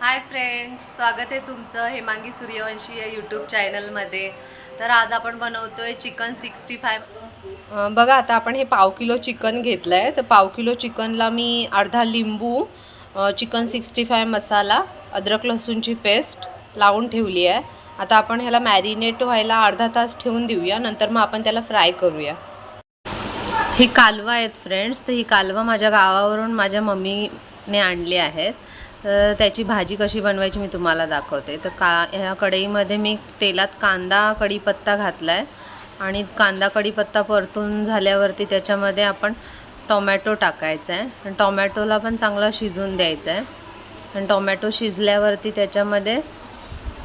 Hi friends स्वागत आहे तुमचं हेमांगी सूर्यवंशी या यूट्यूब चॅनलमध्ये तर आज आपण बनवतो आहे चिकन सिक्स्टी फाय बघा आता आपण हे पाव किलो चिकन घेतलं आहे तर पाव किलो चिकनला मी अर्धा लिंबू चिकन सिक्स्टी फाय मसाला अद्रक लसूणची पेस्ट लावून ठेवली आहे. आता आपण ह्याला मॅरिनेट व्हायला अर्धा तास ठेवून देऊया. नंतर मग आपण त्याला फ्राय करूया. ही कालवा आहेत फ्रेंड्स तर ही कालवा माझ्या गावावरून माझ्या मम्मीने आणली आहेत. तर त्याची भाजी कशी बनवायची मी तुम्हाला दाखवते. तर का ह्या कढईमध्ये मी तेलात कांदा कढीपत्ता घातला आहे आणि कांदा कढीपत्ता परतून झाल्यावरती त्याच्यामध्ये आपण टोमॅटो टाकायचा आहे आणि टोमॅटोला पण चांगला शिजून द्यायचं आहे आणि टोमॅटो शिजल्यावरती त्याच्यामध्ये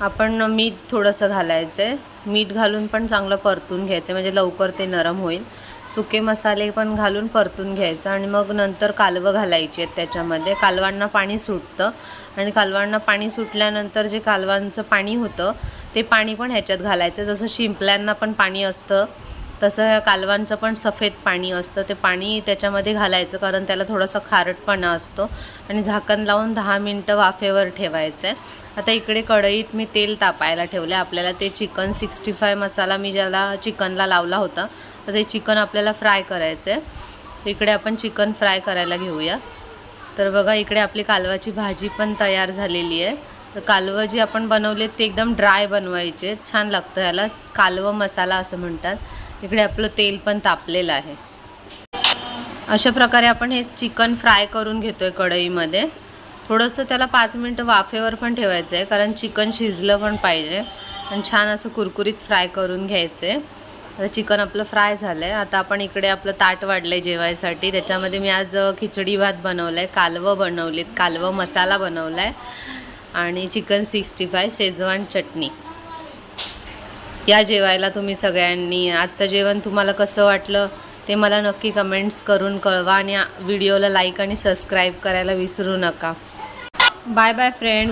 आपण मीठ थोडंसं घालायचं आहे मीठ घालून पण चांगलं परतून घ्यायचं म्हणजे लवकर ते नरम होईल. सुके मसाले पण घालून परतून घ्यायचं आणि मग नंतर कालवं घालायची आहेत त्याच्यामध्ये. कालवांना पाणी सुटतं आणि कालवांना पाणी सुटल्यानंतर जे कालवांचं पाणी होतं ते पाणी पण ह्याच्यात घालायचं. जसं शिंपल्यांना पण पाणी असतं तसं कालवांचं पण सफेद पाणी असतं. ते पाणी त्याच्यामध्ये घालायचं कारण त्याला थोडासा खारटपणा असतो. आणि झाकण लावून दहा मिनटं वाफेवर ठेवायचं आहे. आता इकडे कढईत मी तेल तापायला ठेवलं आपल्याला ते चिकन सिक्स्टी फाय मसाला मी ज्याला चिकनला लावला होता तर ते चिकन आपल्याला फ्राय करायचं आहे. इकडे आपण चिकन फ्राय करायला घेऊया. तर बघा इकडे आपली कालवाची भाजी पण तयार झालेली आहे. तर कालवं जी आपण बनवले ते एकदम ड्राय बनवायचे. छान लागतं ह्याला कालवं मसाला असं म्हणतात. इकडे आपलं तेल पण तापलेलं आहे. अशा प्रकारे आपण हे चिकन फ्राय करून घेतोय कढईमध्ये. थोडंसं त्याला पाच मिनटं वाफेवर पण ठेवायचं आहे कारण चिकन शिजलं पण पाहिजे. आणि छान असं कुरकुरीत फ्राय करून घ्यायचं आहे आता चिकन आपलं फ्राय झालं आहे आता आपण इकडे आपलं ताट वाढलं आहे जेवायसाठी. त्याच्यामध्ये मी आज खिचडी भात बनवलं आहे कालवं बनवलीत. कालवं मसाला बनवला आहे आणि chicken sixty five Schezwan chutney. या जेवायला तुम्ही सगळ्यांनी आजचं जेवण तुम्हाला कसं वाटलं ते मला नक्की कमेंट्स करून कळवा आणि व्हिडिओला लाईक आणि सबस्क्राईब करायला विसरू नका. Bye bye friend